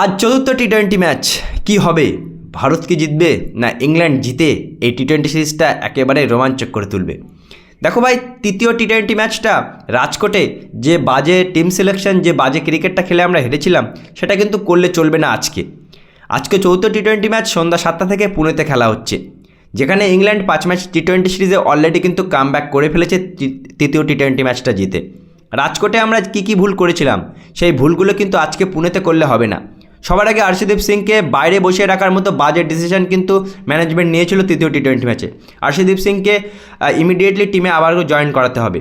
আজ চতুর্থ T twenty match কী হবে? ভারত কি জিতবে না ইংল্যান্ড জিতে এই টি টোয়েন্টি সিরিজটা একেবারে রোমাঞ্চক করে তুলবে। দেখো ভাই, তৃতীয় টি টোয়েন্টি ম্যাচটা রাজকোটে যে বাজে টিম সিলেকশন যে বাজে ক্রিকেটটা খেলে আমরা হেরেছিলাম, সেটা কিন্তু করলে চলবে না আজকে। আজকে চৌথ টি টোয়েন্টি ম্যাচ সন্ধ্যা সাতটা থেকে পুনেতে খেলা হচ্ছে। যেখানে ইংল্যান্ড পাঁচ ম্যাচ টি টোয়েন্টি সিরিজে অলরেডি কিন্তু কাম করে ফেলেছে তৃতীয় টি টোয়েন্টি ম্যাচটা জিতে। রাজকোটে আমরা কী কী ভুল করেছিলাম, সেই ভুলগুলো কিন্তু আজকে পুনেতে করলে হবে না। সবার আগে আর্শদীপ সিংকে বাইরে বসিয়ে রাখার মতো বাজেট ডিসিশন কিন্তু ম্যানেজমেন্ট নিয়েছিল তৃতীয় টি টোয়েন্টি ম্যাচে আর্শদীপ সিংকে ইমিডিয়েটলি টিমে আবার জয়েন করাতে হবে।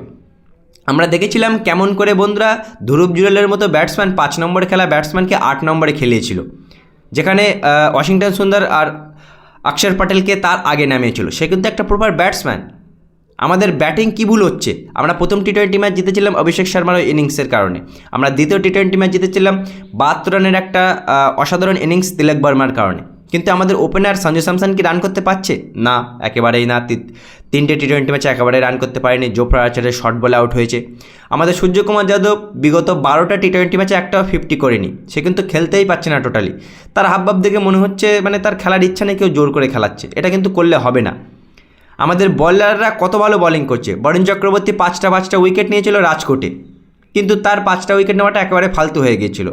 আমরা দেখেছিলাম কেমন করে বন্ধুরা ধ্রুব জুরেলের মতো ব্যাটসম্যান পাঁচ নম্বরে খেলা ব্যাটসম্যানকে আট নম্বরে খেলিয়েছিল। যেখানে ওয়াশিংটন সুন্দর আর অক্ষর প্যাটেলকে তার আগে নামিয়েছিল। সে কিন্তু একটা প্রপার ব্যাটসম্যান আমাদের ব্যাটিং কী ভুল হচ্ছে? আমরা প্রথম টি টোয়েন্টি ম্যাচ জিতেছিলাম অভিষেক শর্মার ওই ইনিংসের কারণে। আমরা দ্বিতীয় টি টোয়েন্টি ম্যাচ জিতেছিলাম বাহাত্তর রানের একটা অসাধারণ ইনিংস তিলক বর্মার কারণে। কিন্তু আমাদের ওপেনার সঞ্জু স্যামসন কি রান করতে পারছে? না, একেবারেই না। তিনটে টি টোয়েন্টি ম্যাচে একেবারে রান করতে পারেনি। জোফরা আর্চারের শর্ট বলে আউট হয়েছে। আমাদের সূর্যকুমার যাদব বিগত বারোটা টি টোয়েন্টি ম্যাচে একটাও ফিফটি করেনি। সে কিন্তু খেলতেই পারছে না টোটালি তার হাবভাব দেখে মনে হচ্ছে মানে তার খেলার ইচ্ছা নেই কেউ জোর করে খেলাচ্ছে। এটা কিন্তু করলে হবে না। আমাদের বলাররা কত ভালো বলিং করছে। বরুণ চক্রবর্তী পাঁচটা পাঁচটা উইকেট নিয়েছিল রাজকোটে। কিন্তু তার পাঁচটা উইকেট নেওয়াটা একেবারে ফালতু হয়ে গিয়েছিল।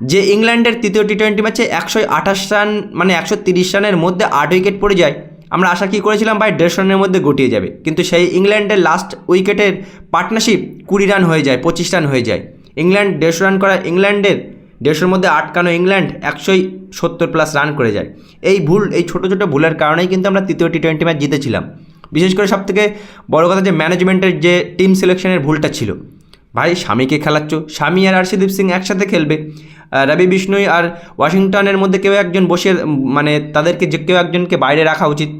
যে ইংল্যান্ডের তৃতীয় টি টোয়েন্টি ম্যাচে একশো আঠাশ রান মানে একশো তিরিশ রানের মধ্যে আট উইকেট পড়ে যায়, আমরা আশা কী করেছিলাম ভাই দেড়শো রানের মধ্যে গটিয়ে যাবে। কিন্তু সেই ইংল্যান্ডের লাস্ট উইকেটের পার্টনারশিপ কুড়ি রান হয়ে যায়, পঁচিশ রান হয়ে যায়। ইংল্যান্ড দেড়শো রান করা ইংল্যান্ডের দেড়শোর মধ্যে আটকানো ইংল্যান্ড একশোই সত্তর প্লাস রান করে যায়। এই ভুল, এই ছোটো ছোটো ভুলের কারণেই কিন্তু আমরা তৃতীয় টি টোয়েন্টি ম্যাচ জিতেছিলাম। বিশেষ করে সবথেকে বড় কথা যে ম্যানেজমেন্টের যে টিম সিলেকশনের ভুলটা ছিল। ভাই, স্বামীকে খেলাচ্ছ, স্বামী আর আরশিদীপ সিং একসাথে খেলবে। রবি বিষ্ণুই আর ওয়াশিংটনের মধ্যে কেউ একজন বসে মানে তাদেরকে যে কেউ একজনকে বাইরে রাখা উচিত।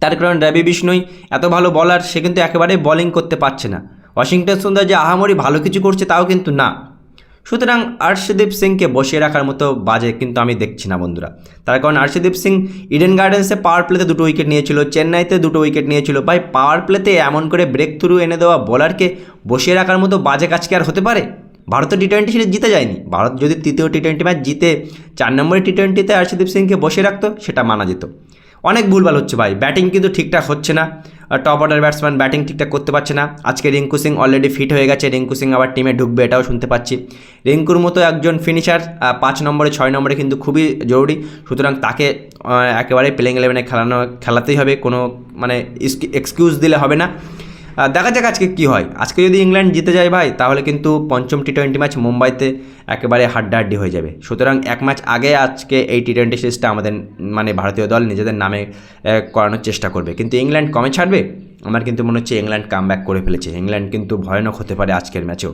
তার কারণ রবি বিষ্ণুই এত ভালো বলার সে কিন্তু একেবারে বোলিং করতে পারছে না। ওয়াশিংটন সুন্দর যে আহামরি ভালো কিছু করছে, তাও কিন্তু না। সুতরাং আর্শদীপ সিংকে বসিয়ে রাখার মতো বাজে কিন্তু আমি দেখছি না, বন্ধুরা। তার কারণ আর্শদীপ সিং ইডেন গার্ডেন্সে পাওয়ার প্লেতে দুটো উইকেট নিয়েছিল চেন্নাইতে দুটো উইকেট নিয়েছিল। ভাই পাওয়ার প্লেতে এমন করে ব্রেক থ্রু এনে দেওয়া বোলারকে বসিয়ে রাখার মতো বাজে কাজ কি আর হতে পারে? ভারত টি টোয়েন্টি সিরিজ জিতে যায়নি। ভারত যদি তৃতীয় টি টোয়েন্টি ম্যাচ জিতে চার নম্বরের টি টোয়েন্টিতে আর্শদীপ সিংকে বসিয়ে রাখতো, সেটা মানা যেত। অনেক ভুলভাল হচ্ছে ভাই। ব্যাটিং কিন্তু ঠিকঠাক হচ্ছে না। টপ অর্ডার ব্যাটসম্যান ব্যাটিং ঠিকঠাক করতে পারছে না। আজকে রিঙ্কু সিং অলরেডি ফিট হয়ে গেছে। রিঙ্কু সিং আবার টিমে ঢুকবে, এটাও শুনতে পাচ্ছি। রিঙ্কুর মতো একজন ফিনিশার পাঁচ নম্বরে, ছয় নম্বরে কিন্তু খুবই জরুরি। সুতরাং তাকে একেবারে প্লেইং ইলেভেনে খেলানো, খেলাতেই হবে। কোনো মানে এক্সকিউজ দিলে হবে না। দেখা যাক আজকে কী হয়। আজকে যদি ইংল্যান্ড জিতে যায় ভাই, তাহলে কিন্তু পঞ্চম টি টোয়েন্টি ম্যাচ মুম্বাইতে একেবারে হাড্ডাহাড্ডি হয়ে যাবে। সুতরাং এক ম্যাচ আগে আজকে এই টি টোয়েন্টি সিরিজটা আমাদের মানে ভারতীয় দল নিজেদের নামে করানোর চেষ্টা করবে। কিন্তু ইংল্যান্ড কমে ছাড়বে? আমার কিন্তু মনে হচ্ছে ইংল্যান্ড কাম করে ফেলেছে। ইংল্যান্ড কিন্তু ভয়ানক হতে পারে আজকের ম্যাচেও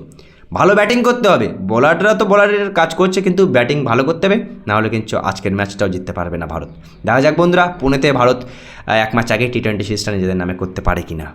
ভালো ব্যাটিং করতে হবে। বোলাররা তো বোলারের কাজ করছে, কিন্তু ব্যাটিং ভালো করতে হবে। নাহলে কিন্তু আজকের ম্যাচটাও জিততে পারবে না ভারত। দেখা যাক বন্ধুরা, পুনেতে ভারত এক ম্যাচ আগে টি টোয়েন্টি সিরিজটা নিজেদের নামে করতে পারে কি না